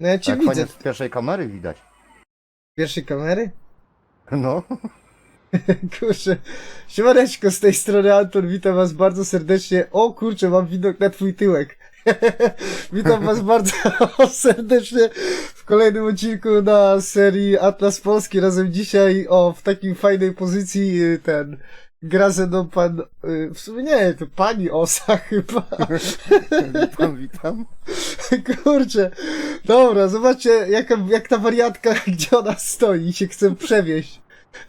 No ja cię Tak widzę. z pierwszej kamery widać. Pierwszej kamery? No. Kurczę. Siemaneczko, z tej strony Anton, witam was bardzo serdecznie. O kurczę, mam widok na twój tyłek. witam was bardzo serdecznie w kolejnym odcinku na serii Atlas Polski. Razem dzisiaj, o, w takiej fajnej pozycji y, ten, gra ze mną pan, y, w sumie nie, to pani Osa chyba. witam, witam. Kurczę. Dobra, zobaczcie, jaka, jak ta wariatka, gdzie ona stoi się chce przewieźć.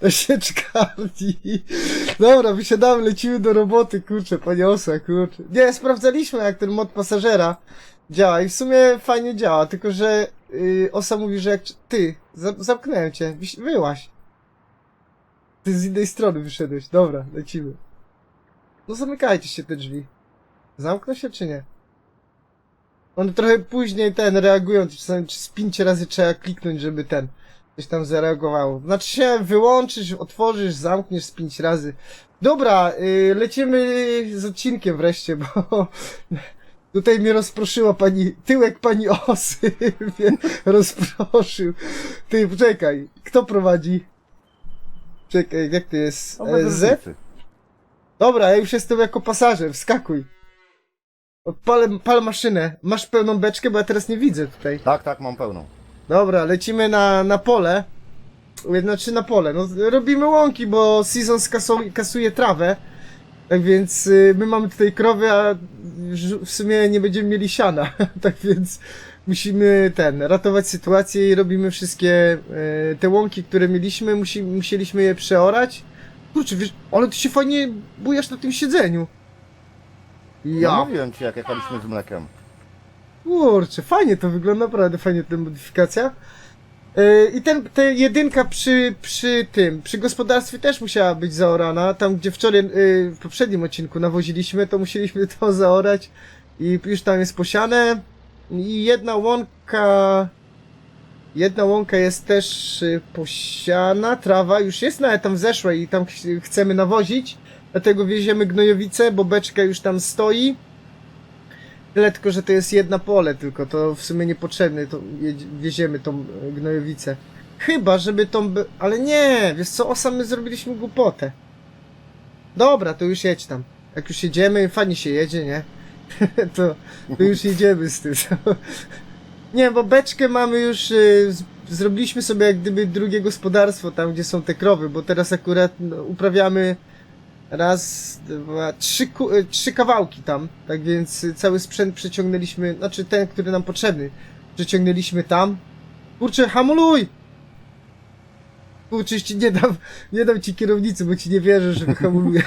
Na sieczkarni. Dobra, wysiadamy, lecimy do roboty, kurczę, panie Osa, kurczę. Nie, sprawdzaliśmy jak ten mod pasażera działa i w sumie fajnie działa, tylko że yy, Osa mówi, że jak... Ty, za, zamknąłem cię, wyłaś. Ty z innej strony wyszedłeś, dobra, lecimy. No zamykajcie się te drzwi. Zamknę się czy nie? One trochę później ten reagują, czasami z pięć razy trzeba kliknąć, żeby ten coś tam zareagowało. Znaczy się wyłączysz, otworzysz, zamkniesz z pięć razy. Dobra, yy, lecimy z odcinkiem wreszcie, bo tutaj mnie rozproszyła pani, tyłek pani osy mnie rozproszył. Ty, poczekaj, kto prowadzi? Czekaj, jak to jest? E, Z? Dobra, ja już jestem jako pasażer, wskakuj. Pal, pal maszynę. Masz pełną beczkę, bo ja teraz nie widzę tutaj. Tak, tak, mam pełną. Dobra, lecimy na, na pole. Znaczy na pole. No, robimy łąki, bo Season skasuje, kasuje trawę. Tak więc y, my mamy tutaj krowy, a w sumie nie będziemy mieli siana. tak więc musimy ten, ratować sytuację i robimy wszystkie y, te łąki, które mieliśmy, musi, musieliśmy je przeorać. Kurczę, wiesz, ale ty się fajnie bujasz na tym siedzeniu. Ja no, mówiłem ci, jak jechaliśmy z mlekiem. kurczę, fajnie to wygląda, naprawdę fajnie ta modyfikacja. Yy, I ten, ta jedynka przy, przy tym, przy gospodarstwie też musiała być zaorana. Tam, gdzie wczoraj, yy, w poprzednim odcinku nawoziliśmy, to musieliśmy to zaorać i już tam jest posiane. I jedna łąka, jedna łąka jest też y, posiana, trawa już jest, ale tam zeszła i tam ch chcemy nawozić. Dlatego wieziemy gnojowice, bo beczka już tam stoi. Tyle tylko, że to jest jedna pole tylko, to w sumie niepotrzebne, to wieziemy tą e, gnojowicę. Chyba, żeby tą... Ale nie, wiesz co, osa my zrobiliśmy głupotę. Dobra, to już jedź tam. Jak już jedziemy, fajnie się jedzie, nie? to, to już jedziemy z tym. nie, bo beczkę mamy już... y, Zrobiliśmy sobie jak gdyby drugie gospodarstwo tam, gdzie są te krowy, bo teraz akurat no, uprawiamy raz, dwa, trzy, y, trzy kawałki tam, tak więc y, cały sprzęt przeciągnęliśmy, znaczy ten, który nam potrzebny, przeciągnęliśmy tam. Kurczę, hamuluj! Kurczę, ci nie dam, nie dam ci kierownicy, bo ci nie wierzę, że wyhamulujesz.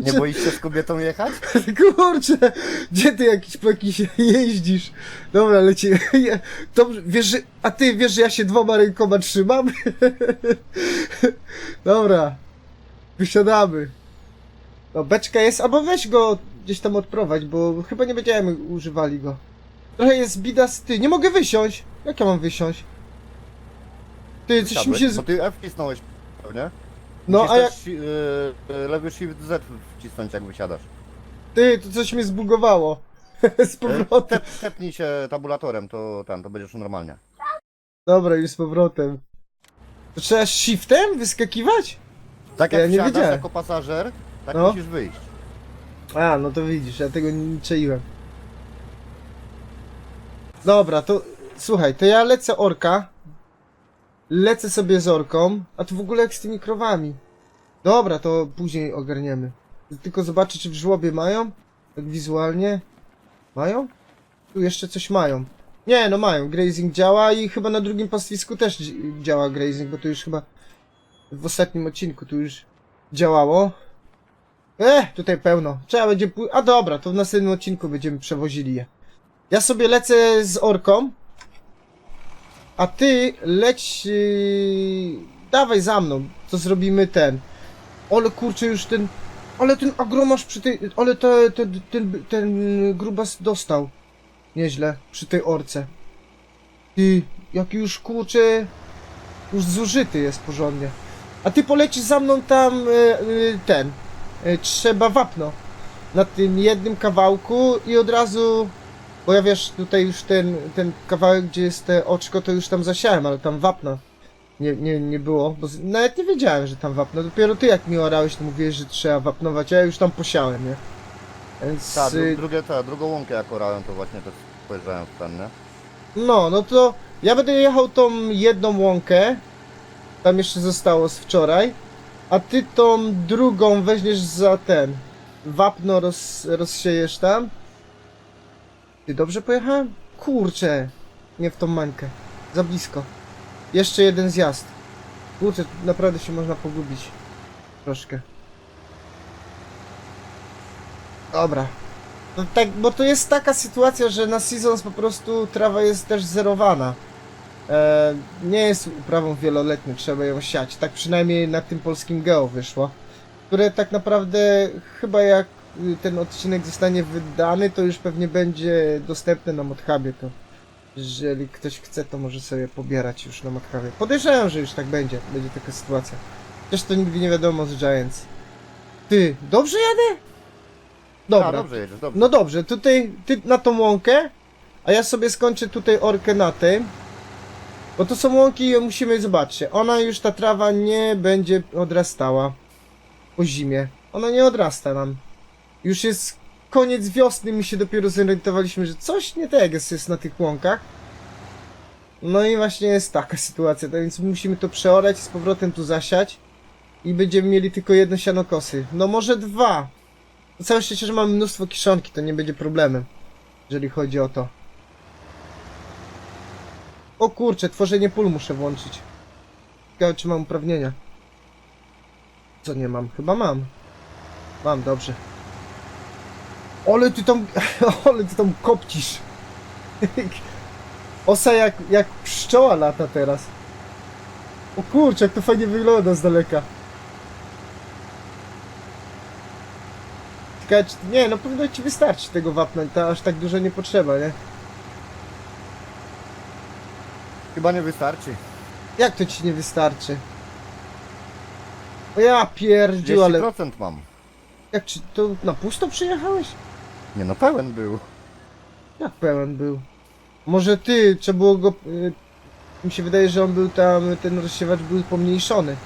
Nie boisz się z kobietą jechać? Kurczę, gdzie ty jakiś po jakiś jeździsz? Dobra, leci. Ja- Dobrze, wiesz, że, a ty wiesz, że ja się dwoma rękoma trzymam? Dobra, wysiadamy. No, beczka jest, albo weź go gdzieś tam odprowadź, bo chyba nie będziemy używali go. Trochę jest bida z ty. Nie mogę wysiąść. Jak ja mam wysiąść? Ty, coś mi się. Z... Bo ty F wcisnąłeś, nie? No, Musisz a jak. też, y, y, lewy shift Z wcisnąć, jak wysiadasz. Ty, to coś mnie zbugowało. z Y, powrotem. Tep, tepnij się tabulatorem, to ten, to będziesz normalnie. Dobra, już z powrotem. To trzeba shiftem wyskakiwać? Tak Ja jak nie wsiadasz wiedziałem. jako pasażer, tak No. musisz wyjść. A, no to widzisz, ja tego nie czaiłem. Dobra, to słuchaj, to ja lecę orka. Lecę sobie z orką, a tu w ogóle jak z tymi krowami. Dobra, to później ogarniemy. Tylko zobaczę, czy w żłobie mają. Tak wizualnie. Mają? Tu jeszcze coś mają. Nie, no mają. Grazing działa i chyba na drugim pastwisku też dzi- działa grazing, bo to już chyba w ostatnim odcinku tu już działało. E, tutaj pełno. Trzeba będzie A dobra, to w następnym odcinku będziemy przewozili je. Ja sobie lecę z orką. A ty leć... Yy... Dawaj za mną. To zrobimy ten. Ale kurczę już ten... Ale ten agromasz przy tej... Ale te, te, ten, ten grubas dostał. Nieźle. Przy tej orce. Ty, jaki już kurczę... Już zużyty jest porządnie. A ty polecisz za mną tam e, e, ten. E, trzeba wapno na tym jednym kawałku i od razu Bo ja wiesz, tutaj już ten, ten kawałek, gdzie jest te oczko, to już tam zasiałem, ale tam wapna nie, nie, nie było, bo z, nawet nie wiedziałem, że tam wapno. Dopiero ty jak mi orałeś, to mówiłeś, że trzeba wapnować, a ja już tam posiałem, nie? Więc... Tak, y, dru, drugie, ta, drugą łąkę jak orałem, to właśnie też spojrzałem w ten, nie? No, no to ja będę jechał tą jedną łąkę. Tam jeszcze zostało z wczoraj. A ty tą drugą weźmiesz za ten. Wapno roz, rozsiejesz tam. Ty dobrze pojechałem? Kurczę. Nie w tą mańkę. Za blisko. Jeszcze jeden zjazd. Kurczę, naprawdę się można pogubić. Troszkę. Dobra. No tak, bo to jest taka sytuacja, że na Seasons po prostu trawa jest też zerowana. E, nie jest uprawą wieloletnią, trzeba ją siać. Tak przynajmniej na tym polskim Geo wyszło. Które tak naprawdę chyba jak y, ten odcinek zostanie wydany, to już pewnie będzie dostępny na Modhubie. To jeżeli ktoś chce, to może sobie pobierać już na Modhubie. Podejrzewam, że już tak będzie. Będzie taka sytuacja. Też to nigdy nie wiadomo z Giants. Ty, dobrze jadę? Dobra. A, dobrze jedziesz, dobrze. No dobrze, tutaj ty na tą łąkę, a ja sobie skończę tutaj orkę na tym. Bo to są łąki i musimy zobaczyć. Ona już ta trawa nie będzie odrastała po zimie. Ona nie odrasta nam. Już jest koniec wiosny, my się dopiero zorientowaliśmy, że coś nie tak jest, na tych łąkach. No i właśnie jest taka sytuacja, tak więc musimy to przeorać, z powrotem tu zasiać i będziemy mieli tylko jedno sianokosy. No może dwa, Całe szczęście, że mamy mnóstwo kiszonki, to nie będzie problemem, jeżeli chodzi o to. O kurczę, tworzenie pól muszę włączyć. Ciekawe, czy mam uprawnienia. Co nie mam? Chyba mam. Mam, dobrze. Ale ty tam, ale ty tam kopcisz. Osa jak, jak pszczoła lata teraz. O kurczę, jak to fajnie wygląda z daleka. Ciekawe, czy... Nie, no powinno ci wystarczyć tego wapna, to aż tak dużo nie potrzeba, nie? Chyba nie wystarczy. Jak to ci nie wystarczy? O ja pierdziu, ale... 10% mam. Jak ci... To na pusto przyjechałeś? Nie no, pełen był. Jak pełen był? Może ty, trzeba było go... y, Mi się wydaje, że on był tam, ten rozsiewacz był pomniejszony.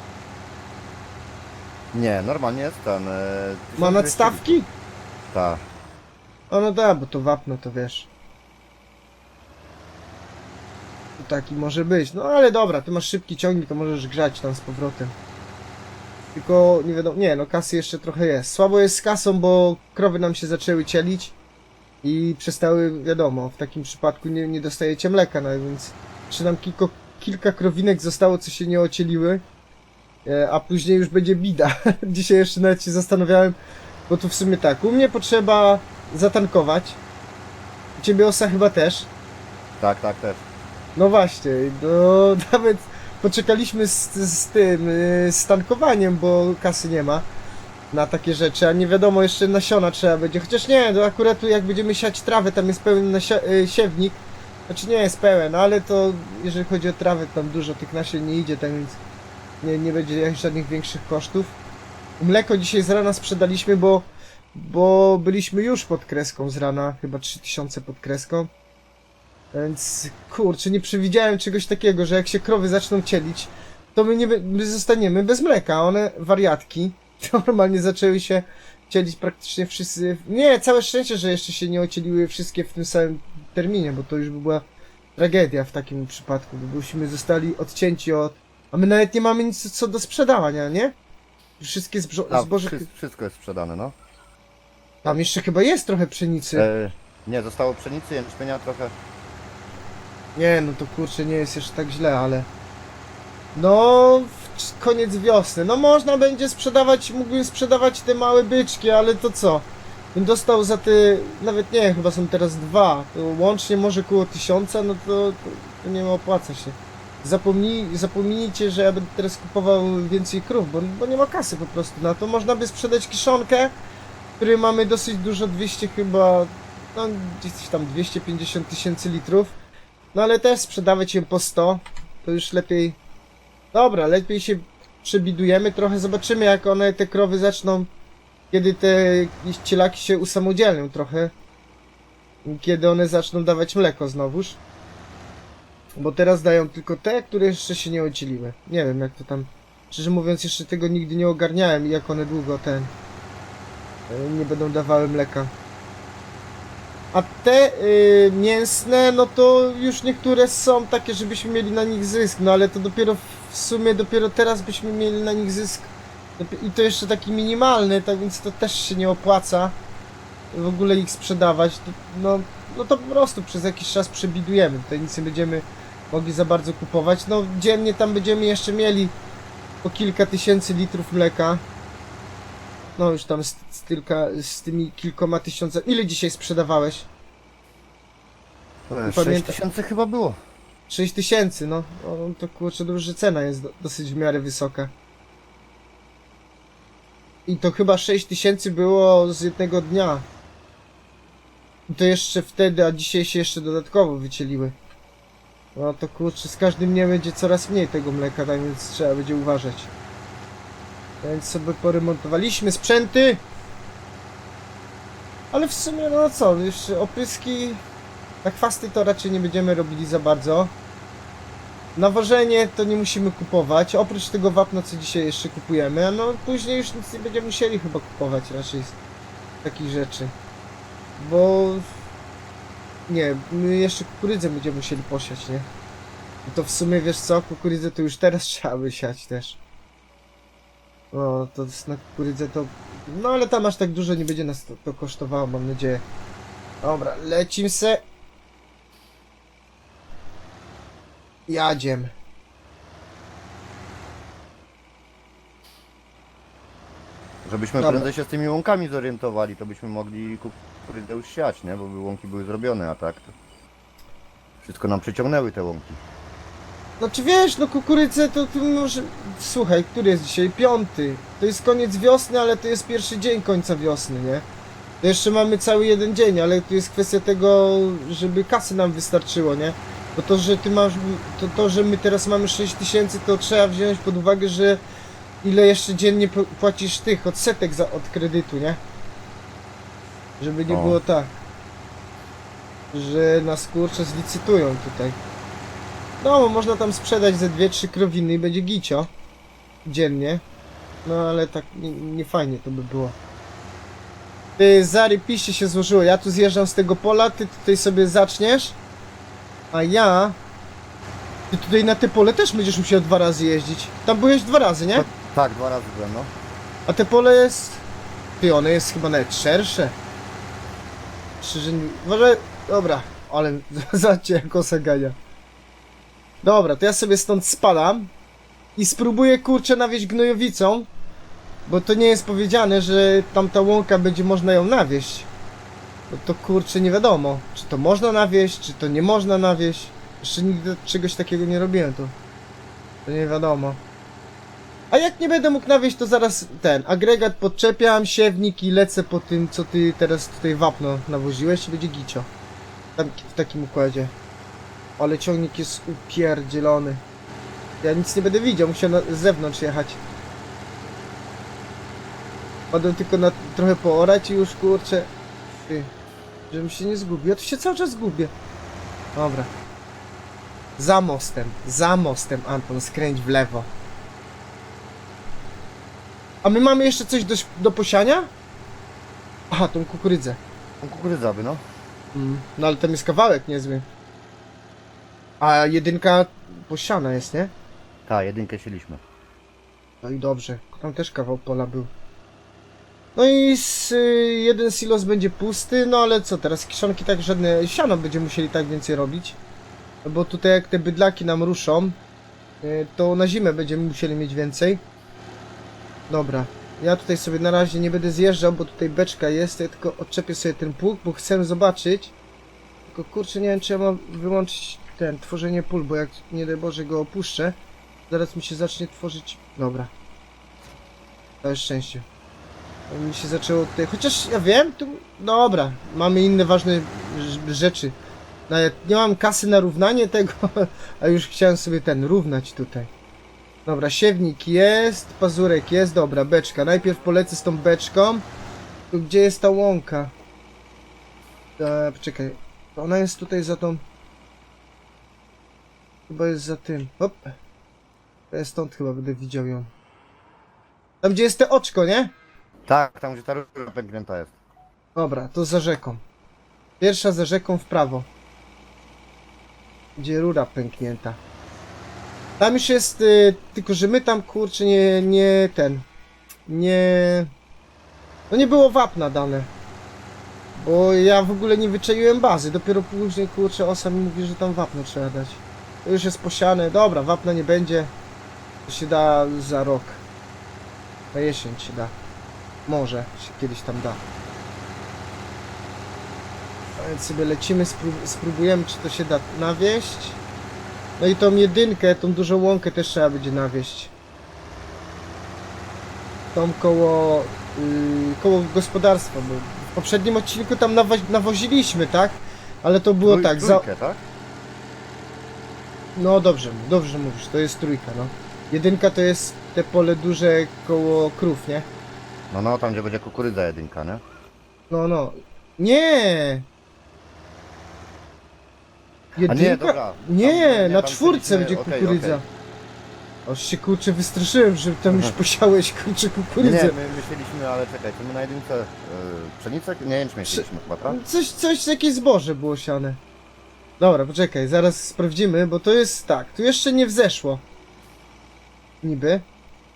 Nie, normalnie jest ten. E, Ma 1200 nadstawki? Tak. O no da, bo to wapno, to wiesz. To Taki może być. No ale dobra, ty masz szybki ciągnik, to możesz grzać tam z powrotem. Tylko nie wiadomo, nie no kasy jeszcze trochę jest. Słabo jest z kasą, bo krowy nam się zaczęły cielić i przestały, wiadomo, w takim przypadku nie, nie dostajecie mleka, no więc jeszcze nam kilko, kilka krowinek zostało, co się nie ocieliły, e, a później już będzie bida. Dzisiaj jeszcze nawet się zastanawiałem, bo tu w sumie tak, u mnie potrzeba zatankować. U ciebie osa chyba też. Tak, tak, też. No właśnie, no nawet poczekaliśmy z, z tym, y, z tankowaniem, bo kasy nie ma na takie rzeczy, a nie wiadomo, jeszcze nasiona trzeba będzie. Chociaż nie, no akurat tu jak będziemy siać trawę, tam jest pełen y, siewnik. Znaczy nie jest pełen, ale to jeżeli chodzi o trawę, tam dużo tych nasion nie idzie, tak więc nie, nie będzie jakichś żadnych większych kosztów. Mleko dzisiaj z rana sprzedaliśmy, bo, bo byliśmy już pod kreską z rana, chyba 3000 pod kreską. Więc kurczę, nie przewidziałem czegoś takiego, że jak się krowy zaczną cielić, to my, nie, my zostaniemy bez mleka. One, wariatki, normalnie zaczęły się cielić praktycznie wszyscy. Nie, całe szczęście, że jeszcze się nie ocieliły wszystkie w tym samym terminie, bo to już by była tragedia w takim przypadku, bo byśmy zostali odcięci od. A my nawet nie mamy nic co do sprzedawania, nie? Wszystkie zbrzo- A, zboże. wszy- wszystko jest sprzedane, no. Tam jeszcze chyba jest trochę pszenicy. E, nie, zostało pszenicy, jęczmienia trochę. Nie, no to kurczę, nie jest jeszcze tak źle, ale... No, koniec wiosny. No można będzie sprzedawać, mógłbym sprzedawać te małe byczki, ale to co? Bym dostał za te, nawet nie, chyba są teraz dwa, łącznie może koło tysiąca, no to, to, to nie opłaca się. Zapomnij, zapomnijcie, że ja będę teraz kupował więcej krów, bo, bo nie ma kasy po prostu na to. Można by sprzedać kiszonkę, której mamy dosyć dużo, 200 chyba, no gdzieś tam 250 tysięcy litrów. No ale też sprzedawać ją po 100, to już lepiej... Dobra, lepiej się przebidujemy trochę, zobaczymy jak one, te krowy zaczną, kiedy te cielaki się usamodzielnią trochę. kiedy one zaczną dawać mleko znowuż. Bo teraz dają tylko te, które jeszcze się nie ocieliły. Nie wiem jak to tam... Szczerze mówiąc jeszcze tego nigdy nie ogarniałem i jak one długo ten... y, Nie będą dawały mleka. A te y, mięsne, no to już niektóre są takie, żebyśmy mieli na nich zysk, no ale to dopiero w sumie dopiero teraz byśmy mieli na nich zysk. I to jeszcze taki minimalny, tak więc to też się nie opłaca w ogóle ich sprzedawać. No, no to po prostu przez jakiś czas przebidujemy. Tutaj nic nie będziemy mogli za bardzo kupować. No dziennie tam będziemy jeszcze mieli po kilka tysięcy litrów mleka. No już tam z, z, tylka, z tymi kilkoma tysiąca. Ile dzisiaj sprzedawałeś? E, Pamiętam. 6 tysięcy chyba było. 6 tysięcy, no. no. To kurczę, dobrze, że cena jest do, dosyć w miarę wysoka. I to chyba 6 tysięcy było z jednego dnia. I to jeszcze wtedy, a dzisiaj się jeszcze dodatkowo wycieliły. No to kurczę, z każdym dniem będzie coraz mniej tego mleka, tak więc trzeba będzie uważać. Więc sobie poremontowaliśmy sprzęty. Ale w sumie, no co, jeszcze opryski na chwasty to raczej nie będziemy robili za bardzo. Nawożenie to nie musimy kupować, oprócz tego wapna co dzisiaj jeszcze kupujemy, no później już nic nie będziemy musieli chyba kupować raczej takich rzeczy. Bo... Nie, my jeszcze kukurydzę będziemy musieli posiać, nie? To w sumie wiesz co, kukurydzę to już teraz trzeba by siać też. No, to jest na to... No ale tam aż tak dużo nie będzie nas to, to kosztowało, mam nadzieję. Dobra, lecim se. Jadziem. Żebyśmy Dobra. prędzej się z tymi łąkami zorientowali, to byśmy mogli kukurydzę już siać, nie? Bo by łąki były zrobione, a tak to... Wszystko nam przyciągnęły te łąki. No czy wiesz, no kukurydzę to, to może... Słuchaj, który jest dzisiaj? Piąty. To jest koniec wiosny, ale to jest pierwszy dzień końca wiosny, nie? To jeszcze mamy cały jeden dzień, ale tu jest kwestia tego, żeby kasy nam wystarczyło, nie? Bo to, że ty masz... To, to że my teraz mamy 6 tysięcy, to trzeba wziąć pod uwagę, że ile jeszcze dziennie płacisz tych odsetek za, od kredytu, nie? Żeby nie O. było tak, że nas kurczę zlicytują tutaj. No, można tam sprzedać ze dwie, trzy krowiny i będzie gicio. Dziennie. No, ale tak nie, nie fajnie to by było. Ty, Zary, piście się złożyło. Ja tu zjeżdżam z tego pola, ty tutaj sobie zaczniesz. A ja... Ty tutaj na te pole też będziesz musiał dwa razy jeździć. Tam byłeś dwa razy, nie? Tak, tak, dwa razy byłem, no. A te pole jest... Ty, one jest chyba nawet szersze. Szczerze nie... Może... Dobra, ale zobaczcie jak osagania. Dobra, to ja sobie stąd spadam i spróbuję kurczę nawieźć gnojowicą, bo to nie jest powiedziane, że tamta łąka będzie można ją nawieść. Bo to kurczę nie wiadomo, czy to można nawieść, czy to nie można nawieść. Jeszcze nigdy czegoś takiego nie robiłem to. To nie wiadomo. A jak nie będę mógł nawieść, to zaraz ten agregat podczepiam, siewnik i lecę po tym, co ty teraz tutaj wapno nawoziłeś i będzie gicio. Tam, w takim układzie. Ale ciągnik jest upierdzielony. Ja nic nie będę widział, musiał na z zewnątrz jechać. Padłem tylko na trochę poorać i już kurczę. Ty, żebym się nie zgubił. Ja tu się cały czas gubię. Dobra. Za mostem, za mostem, Anton, skręć w lewo. A my mamy jeszcze coś do, do posiania? Aha, tą kukurydzę. Tą kukurydzawy, no. Mm. No ale tam jest kawałek niezły. A jedynka posiana jest, nie? Tak, jedynkę sieliśmy. No i dobrze. Tam też kawał pola był. No i s, y, jeden silos będzie pusty, no ale co teraz? Kiszonki tak żadne. Siano będziemy musieli tak więcej robić. No Bo tutaj jak te bydlaki nam ruszą, y, to na zimę będziemy musieli mieć więcej. Dobra. Ja tutaj sobie na razie nie będę zjeżdżał, bo tutaj beczka jest. Ja tylko odczepię sobie ten pług, bo chcę zobaczyć. Tylko kurczę, nie wiem czy ja mam wyłączyć ten, tworzenie pól, bo jak nie daj Boże go opuszczę, zaraz mi się zacznie tworzyć... Dobra. Całe szczęście. Mi się zaczęło tutaj, chociaż ja wiem, tu... Dobra, mamy inne ważne rz- rzeczy. Nawet nie mam kasy na równanie tego, a już chciałem sobie ten, równać tutaj. Dobra, siewnik jest, pazurek jest, dobra, beczka. Najpierw polecę z tą beczką. Tu gdzie jest ta łąka? E, poczekaj. Ona jest tutaj za tą... Chyba jest za tym. Hop. Ja stąd chyba będę widział ją. Tam gdzie jest te oczko, nie? Tak, tam gdzie ta rura pęknięta jest. Dobra, to za rzeką. Pierwsza za rzeką w prawo. Gdzie rura pęknięta. Tam już jest, y, tylko że my tam kurczę nie, nie ten, nie, no nie było wapna dane. Bo ja w ogóle nie wyczaiłem bazy, dopiero później kurczę osa mi mówi, że tam wapno trzeba dać. To już jest posiane, dobra, wapna nie będzie, to się da za rok. Na jesień się da. Może się kiedyś tam da. A więc sobie lecimy, sprób- spróbujemy czy to się da nawieść. No i tą jedynkę, tą dużą łąkę też trzeba będzie nawieść. Tą koło, yy, koło gospodarstwa, bo w poprzednim odcinku tam nawo- nawoziliśmy, tak? Ale to było Trój- tak, za... trójkę, tak? No dobrze, dobrze mówisz, to jest trójka, no. Jedynka to jest te pole duże koło krów, nie? No, no, tam gdzie będzie kukurydza jedynka, nie? No, no. Nie! A nie, dobra. Nie, Tam- na tam czwórce chcieliśmy- będzie okej, kukurydza. okej. Aż się kurczę wystraszyłem, że tam już posiałeś kurczę Nie, kukurydzę. my myśleliśmy, ale czekaj, to my na jedynce yy, pszenicę? Nie, jęczmień Prze- chcieliśmy chyba, tak? Coś, coś, jakieś zboże było siane. Dobra, poczekaj, zaraz sprawdzimy, bo to jest tak, tu jeszcze nie wzeszło. Niby.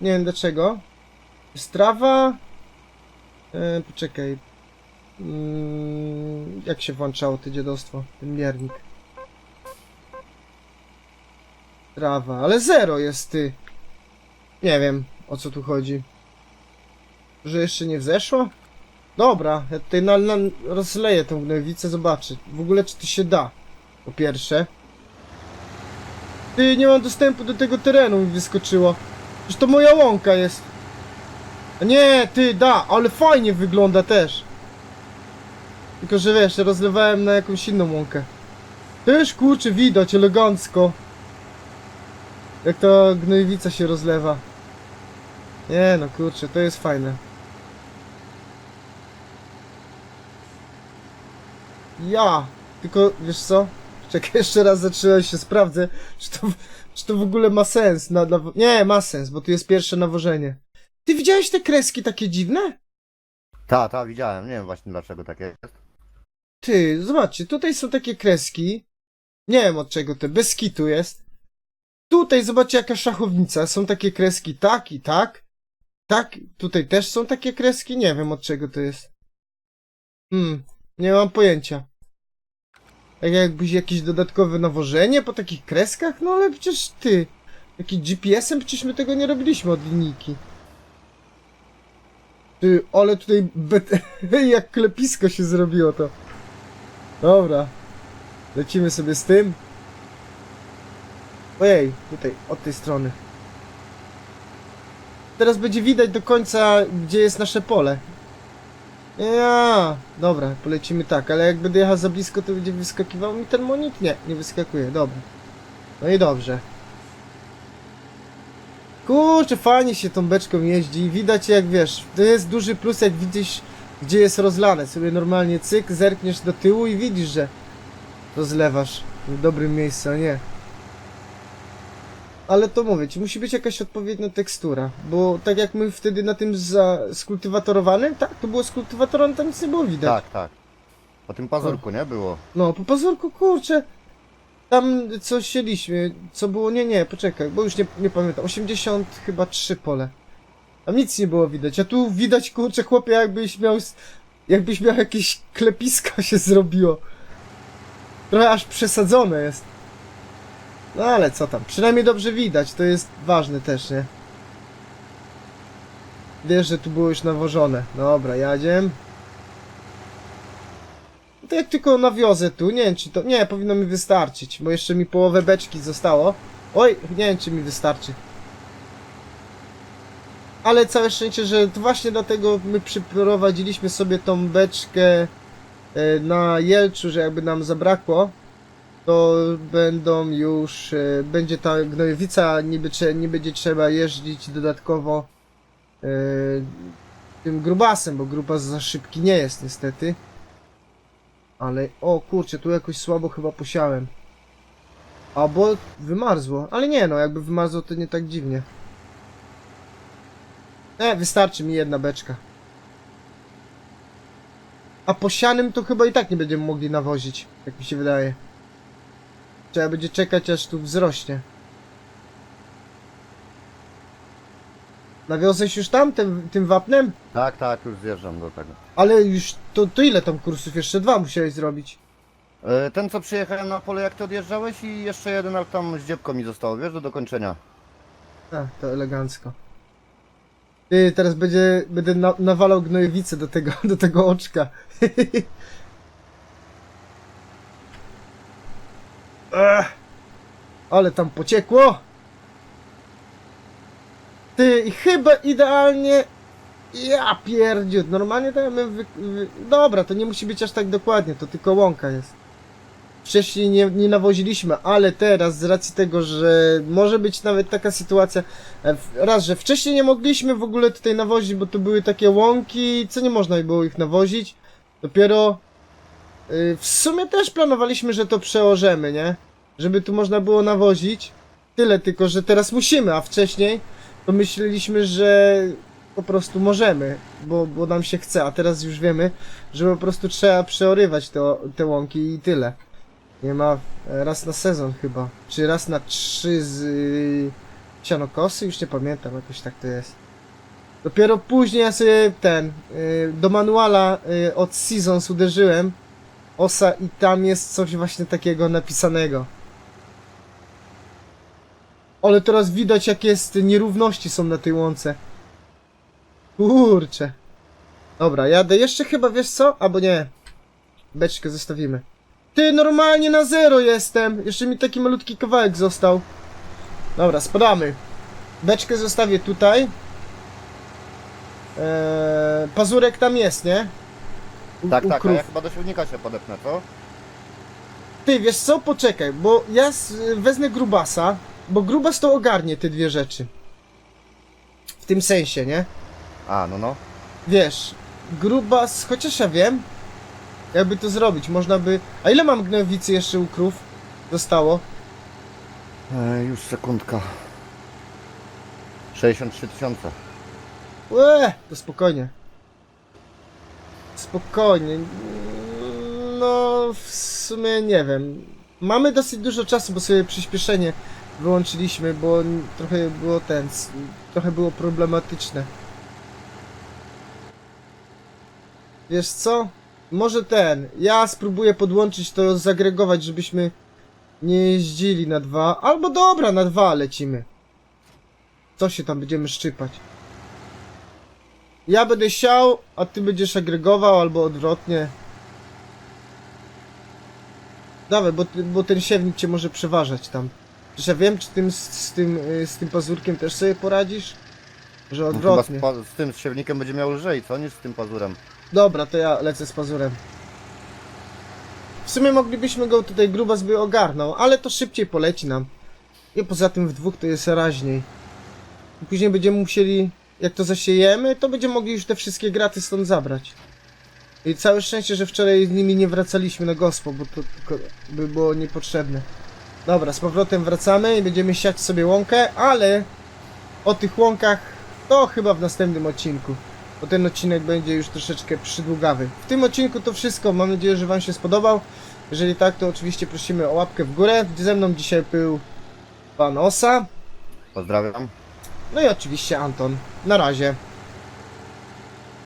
Nie wiem dlaczego. Jest trawa. E, poczekaj. Mm, jak się włączało to dziadostwo? Ten miernik. Trawa, ale zero jest ty. Nie wiem o co tu chodzi. Że jeszcze nie wzeszło? Dobra, ja tutaj na, na, rozleję tą gnojowicę, zobaczę. W ogóle czy to się da. Po pierwsze. Ty, nie mam dostępu do tego terenu, mi wyskoczyło. Przecież to moja łąka jest. A Nie, ty, da, ale fajnie wygląda też. Tylko, że wiesz, rozlewałem na jakąś inną łąkę. Też, kurczę, widać elegancko. Jak ta gnojowica się rozlewa. Nie no, kurczę, to jest fajne. Ja! Tylko, wiesz co? Czekaj, jeszcze raz zatrzymaj się, sprawdzę, czy to, czy to w ogóle ma sens. Na, na, nie, ma sens, bo tu jest pierwsze nawożenie. Ty widziałeś te kreski takie dziwne? Ta, ta, widziałem, nie wiem właśnie dlaczego takie jest. Ty, zobaczcie, tutaj są takie kreski. Nie wiem od czego to, bez kitu jest. Tutaj, zobaczcie jaka szachownica, są takie kreski tak i tak. Tak, tutaj też są takie kreski, nie wiem od czego to jest. Hmm, nie mam pojęcia. Tak jakbyś jakieś dodatkowe nawożenie po takich kreskach? No ale przecież ty, taki GPS-em przecież my tego nie robiliśmy od linijki. Ty, ale tutaj jak klepisko się zrobiło to. Dobra. Lecimy sobie z tym. Ojej, tutaj, od tej strony. Teraz będzie widać do końca, gdzie jest nasze pole. Ja, dobra, polecimy tak, ale jak będę jechał za blisko, to będzie wyskakiwał mi ten monik? Nie, nie wyskakuje, dobra. No i dobrze. Kurczę, fajnie się tą beczką jeździ. Widać jak wiesz, to jest duży plus jak widzisz, gdzie jest rozlane. Sobie normalnie cyk, zerkniesz do tyłu i widzisz, że rozlewasz w dobrym miejscu, a nie. Ale to mówię ci, musi być jakaś odpowiednia tekstura, bo tak jak my wtedy na tym za skultywatorowanym, tak, to było skultywatorowane, tam nic nie było widać. Tak, tak. Po tym pazurku, nie? Było. No, po pazurku, kurczę, tam co sieliśmy, co było, nie, nie, poczekaj, bo już nie, nie pamiętam, 80 chyba 3 pole. Tam nic nie było widać, a tu widać, kurczę, chłopie, jakbyś miał, jakbyś miał jakieś klepisko się zrobiło. Trochę aż przesadzone jest. No ale co tam, przynajmniej dobrze widać, to jest ważne też, nie? Wiesz, że tu było już nawożone. Dobra, jadziem. No To jak tylko nawiozę tu, nie wiem czy to... Nie, powinno mi wystarczyć, bo jeszcze mi połowę beczki zostało. Oj, nie wiem czy mi wystarczy. Ale całe szczęście, że to właśnie dlatego my przyprowadziliśmy sobie tą beczkę e, na Jelczu, że jakby nam zabrakło, to będą już, e, będzie ta gnojowica, niby trze, nie będzie trzeba jeździć dodatkowo e, tym grubasem, bo grubas za szybki nie jest niestety. Ale, o kurczę, tu jakoś słabo chyba posiałem. Albo wymarzło, ale nie no, jakby wymarzło to nie tak dziwnie. E, wystarczy mi jedna beczka. A posianym to chyba i tak nie będziemy mogli nawozić, jak mi się wydaje. Trzeba będzie czekać aż tu wzrośnie. Nawiozłeś już tam tym, tym wapnem? Tak, tak, już zjeżdżam do tego. Ale już to, to ile tam kursów? Jeszcze dwa musiałeś zrobić. E, Ten co przyjechałem na pole jak ty odjeżdżałeś i jeszcze jeden, ale tam z dziebką mi zostało, wiesz, do dokończenia. A, to elegancko. Ty, teraz będzie, będę na, nawalał gnojowicę do tego, do tego oczka. Ech, ale tam pociekło. Ty, chyba idealnie... Ja pierdziut, normalnie to ja bym wy, wy... Dobra, to nie musi być aż tak dokładnie, to tylko łąka jest. Wcześniej nie, nie nawoziliśmy, ale teraz z racji tego, że może być nawet taka sytuacja, e, raz, że wcześniej nie mogliśmy w ogóle tutaj nawozić, bo to były takie łąki, co nie można było ich nawozić. Dopiero w sumie też planowaliśmy, że to przełożymy, nie? Żeby tu można było nawozić. Tyle tylko, że teraz musimy, a wcześniej to myśleliśmy, że po prostu możemy, bo, bo nam się chce, a teraz już wiemy, że po prostu trzeba przeorywać te, te łąki i tyle. Nie ma e, raz na sezon chyba. Czy raz na trzy z y, sianokosy? Już nie pamiętam, jakoś tak to jest. Dopiero później ja sobie ten, y, do manuala y, od Seasons uderzyłem. Osa i tam jest coś właśnie takiego napisanego. Ale teraz widać jakie jest nierówności są na tej łące. Kurczę. Dobra, jadę jeszcze chyba, wiesz co? Albo nie. Beczkę zostawimy. Ty, normalnie na zero jestem. Jeszcze mi taki malutki kawałek został. Dobra, spadamy. Beczkę zostawię tutaj. Eee, pazurek tam jest, nie? Tak, tak, a ja chyba do silnika się podepnę, co? Ty, wiesz co? Poczekaj, bo ja s- wezmę grubasa, bo grubas to ogarnie te dwie rzeczy. W tym sensie, nie? A, no no. Wiesz, grubas, chociaż ja wiem, jakby to zrobić, można by... A ile mam gnojowicy jeszcze u krów? Zostało? E, już sekundka. 63 tysiące. Łe, to spokojnie. Spokojnie. No, w sumie nie wiem. Mamy dosyć dużo czasu, bo sobie przyspieszenie wyłączyliśmy, bo trochę było ten, trochę było problematyczne. Wiesz co? Może ten, ja spróbuję podłączyć to, zagregować, żebyśmy nie jeździli na dwa, albo dobra, na dwa lecimy. Co się tam będziemy szczypać? Ja będę siał, a ty będziesz agregował, albo odwrotnie. Dawaj, bo, bo ten siewnik cię może przeważać tam. Przecież ja wiem, czy tym, z, z tym, y, z tym pazurkiem też sobie poradzisz? Że No, chyba z, odwrotnie. z tym siewnikiem będzie miał lżej, co? Niż z tym pazurem. Dobra, to ja lecę z pazurem. W sumie moglibyśmy go tutaj grubas by ogarnął, ale to szybciej poleci nam. I poza tym w dwóch to jest raźniej. I później będziemy musieli, jak to zasiejemy, to będziemy mogli już te wszystkie graty stąd zabrać. I całe szczęście, że wczoraj z nimi nie wracaliśmy na gospo, bo to tylko by było niepotrzebne. Dobra, z powrotem wracamy i będziemy siać sobie łąkę, ale o tych łąkach to chyba w następnym odcinku bo ten odcinek będzie już troszeczkę przydługawy. W tym odcinku to wszystko. Mam nadzieję, że Wam się spodobał. Jeżeli tak, to oczywiście prosimy o łapkę w górę. Ze mną dzisiaj był Pan Osa. Pozdrawiam. No i oczywiście Anton. Na razie.